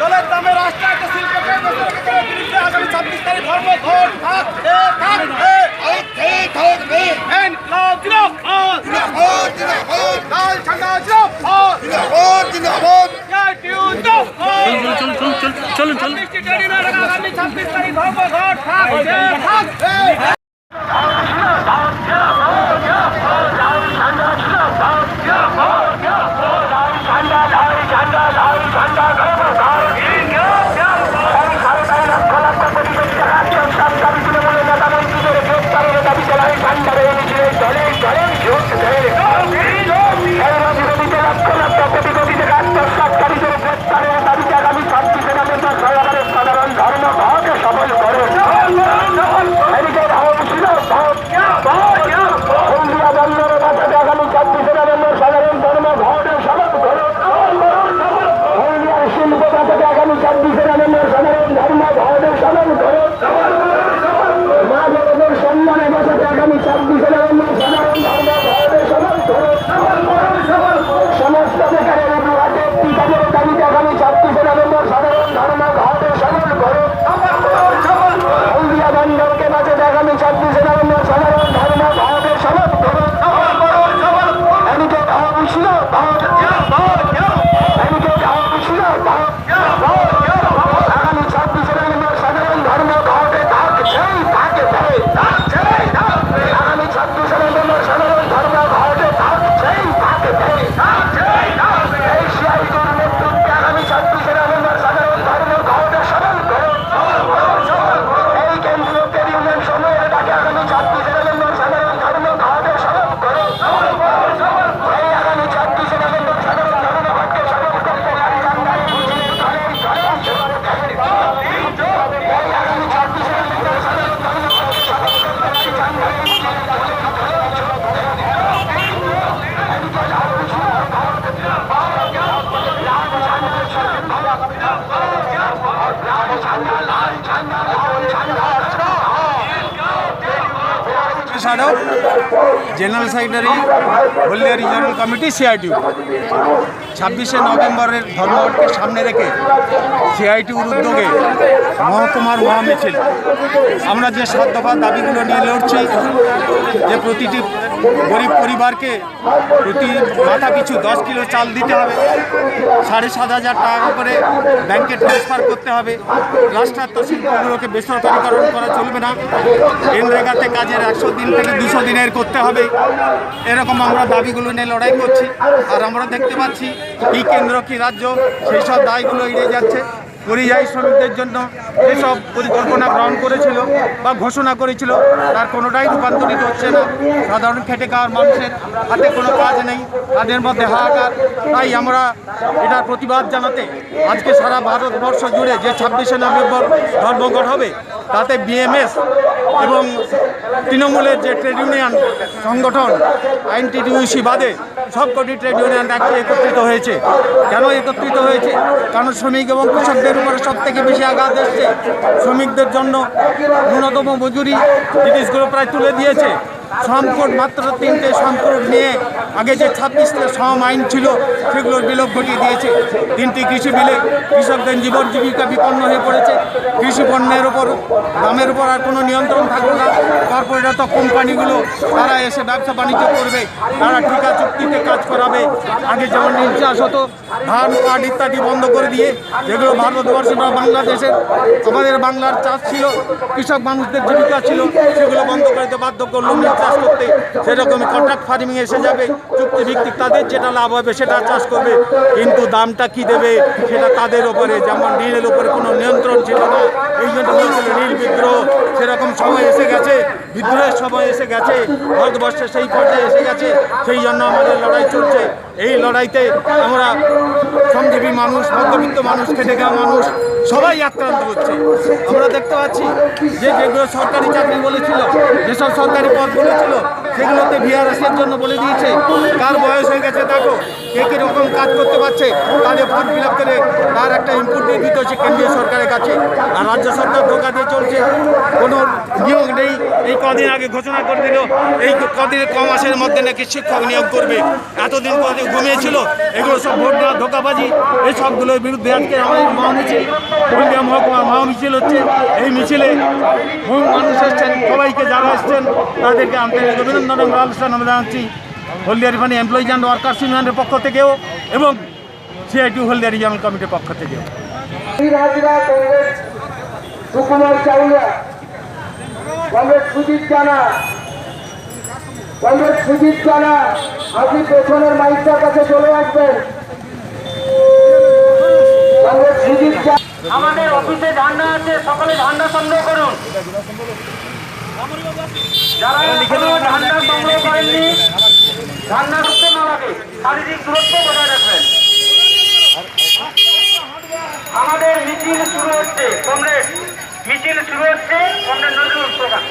জলের দামে রাষ্ট্রায়ত্ত শিল্পকে বিরুদ্ধে আগামী ছাব্বিশ তারিখ ধর্মঘট চলুন চলুন ছাব্বিশ তারিখ ধর্মঘট সাধক general secretary, Haldia regional committee CITU ছাব্বিশে নভেম্বরের ধর্মঘটকে সামনে রেখে সিআইটিউর উদ্যোগে মহকুমার মহামিছিল। আমরা যে সাত দফা দাবিগুলো নিয়ে লড়ছি, যে প্রতিটি গরিব পরিবারকে প্রতি মাথা পিছু দশ কিলো চাল দিতে হবে। সাড়ে সাত হাজার টাকা করে ব্যাংকে ট্রান্সফার করতে হবে। রাষ্ট্রায়ত্ত শিল্পগুলোকে বেসরকারিকরণ করা চলবে না। এনরেগাতে কাজের একশো দিন থেকে দুশো দিনের করতে হবে। এরকম আমরা দাবিগুলো নিয়ে লড়াই করছি। আর আমরা দেখতে পাচ্ছি কি কেন্দ্র কি রাজ্য, সেই সব দায়গুলো এড়িয়ে যাচ্ছে। পরিযায়ী শ্রমিকদের জন্য যেসব পরিকল্পনা গ্রহণ করেছিল বা ঘোষণা করেছিল, তার কোনোটাই রূপান্তরিত হচ্ছে না। সাধারণ খেটে খাওয়ার মানুষের হাতে কোনো কাজ নেই, তাদের মধ্যে হাহাকার। তাই আমরা এটার প্রতিবাদ জানাতে আজকে সারা ভারতবর্ষ জুড়ে যে ছাব্বিশে নভেম্বর ধর্মঘট হবে, তাতে বিএমএস এবং তৃণমূলের যে ট্রেড ইউনিয়ন সংগঠন আইনটিডিউসি বাদে সবকটি ট্রেড ইউনিয়ন একটি একত্রিত হয়েছে। কেন একত্রিত হয়েছে? কারণ শ্রমিক এবং কৃষকদের উপরে সব থেকে বেশি আঘাত এসছে। শ্রমিকদের জন্য ন্যূনতম মজুরি জিনিসগুলো প্রায় তুলে দিয়েছে। শ্রমকোট মাত্র তিনটে শ্রমকোট নিয়ে আগে যে ছাব্বিশটা শ্রম আইন ছিল সেগুলোর বিলোপ ঘটিয়ে দিয়েছে। তিনটি কৃষি বিলে কৃষকদের জীবন জীবিকা বিপন্ন হয়ে পড়েছে। কৃষি পণ্যের ওপর দামের উপর আর কোনো নিয়ন্ত্রণ থাকবে না। কর্পোরেট কোম্পানিগুলো, তারা এসে ব্যবসা বাণিজ্য করবে। তারা ঠিকা চুক্তিতে কাজ করাবে। আগে যেমন নীল চাষ হতো, ধান, পাট ইত্যাদি বন্ধ করে দিয়ে, যেগুলো ভারতবর্ষে বা বাংলাদেশের আমাদের বাংলার চাষ ছিল, কৃষক মানুষদের জীবিকা ছিল, সেগুলো বন্ধ করে বাধ্য করল। চাষ করতে, সেরকমই কন্ট্রাক্ট ফার্মিং এসে যাবে চুক্তি ভিত্তিক তাদের যেটা লাভ হবে সেটা চাষ করবে, কিন্তু দামটা কি দেবে সেটা তাদের ওপরে, যেমন নীলের ওপরে কোনো নিয়ন্ত্রণ ছিল না, এই জন্য নীল বিদ্রোহ সেরকম সময় এসে গেছে, বিদ্রোহের সময় এসে গেছে ভারতবর্ষে সেই পর্যায়ে এসে গেছে, সেই জন্য আমাদের লড়াই চলছে, এই লড়াইতে আমরা শ্রমজীবী মানুষ, মধ্যবিত্ত মানুষ, খেটে খাওয়া মানুষ, সবাই আক্রান্ত হচ্ছে। আমরা দেখতে পাচ্ছি যে যেগুলো সরকারি চাকরি বলেছিল, যেসব সরকারি পদগুলো ছিল সেগুলোতে ভিআরএসের জন্য বলে দিয়েছে, কার বয়স হয়ে গেছে দেখো, কে কী রকম কাজ করতে পারছে, তাদের ফর্ম ফিল আপ করে তার একটা ইনপুট দিয়ে দিতে হচ্ছে কেন্দ্রীয় সরকারের কাছে। আর রাজ্য সরকার ধোকা দিয়ে চলছে, কোনো নিয়োগ নেই, এই কদিন আগে ঘোষণা করে দিল, এই কদিনের ক মাসের মধ্যে নাকি শিক্ষক নিয়োগ করবে। এতদিন কদিন ঘুমিয়েছিল, এগুলো সব ভোট দেওয়া ধোকাবাজি, এই সবগুলোর বিরুদ্ধে আজকে আমাদের মহামিছিল হলদিয়া মহকুমার মহামিছিল হচ্ছে, এই মিছিলে মানুষ এসছেন, সবাইকে যারা এসছেন তাদেরকে আন্তরিক অভিনন্দন এবং আলোচনা জানাচ্ছি Haldia refinery employees and workers ইউনিয়নের পক্ষ থেকেও এবং সিআইটি হলদিয়া রিজিয়নাল কমিটির পক্ষ থেকেও। সুকুমার চাউলিয়া কংগ্রেস সুজিত জানা কংগ্রেস সুজিত জানা আপনি পেছনের মাইকটার কাছে চলে আসবেন। কংগ্রেস সুজিত আমাদের অফিসে ঝান্ডা আছে সকলে ঝান্ডা সংগ্রহ করুন। যারা এখনও ঠান্ডা সংগ্রহ করেননি। ঠান্ডা করতে না লাগে শারীরিক দূরত্ব বজায় রাখবেন। আমাদের মিছিল শুরু হচ্ছে কমরেড মিছিল শুরু হচ্ছে কমরেড নজরুল প্রকাশ।